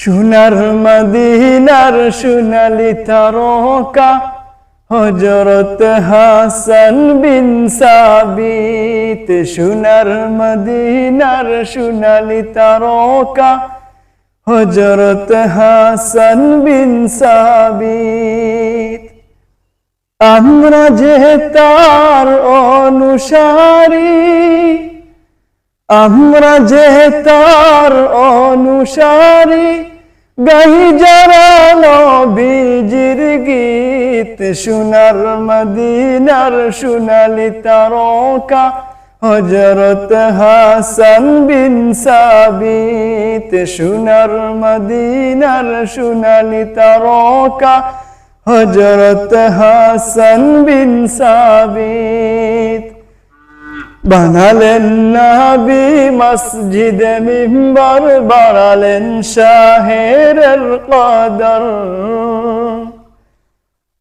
সোনার মদিনার সোনালি তারকা হজরত হাসান বিন সাবিত, সোনার মদিনার সোনালি তারকা হজরত হাসান বিন সাবিত। আমরা যে তার অনুসারী আমরা যে তার অনুসারী, গাই যারা নবীজির গীত, সোনার মদিনার সোনালি তারকা হজরত হাসান বিন সাবিত, সোনার মদিনার সোনালি তারকা হজরত হাসান বিন সাবিত। বানালেন নাবি মসজিদ মিম্বর, বাড়ালেন শাহের কদর।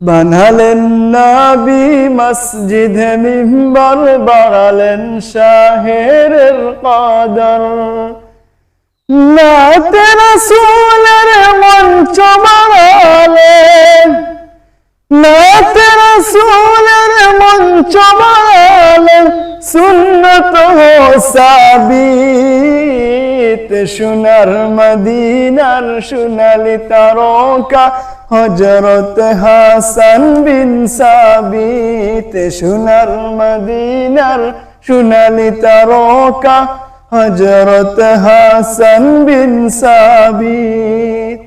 বানালেন নাবি মসজিদ মিম্বর, বাড়ালেন শাহের কদর। নাতে রসুলের মঞ্চ বাড়ালেন নাতে রসুলের মঞ্চ সুন্নত সাবিত সোনার মদিনার সোনালি তারকা হজরত হাসান বিন সাবিত সোনার মদিনার সোনালি তারকা হজরত হাসান বিন সাবিত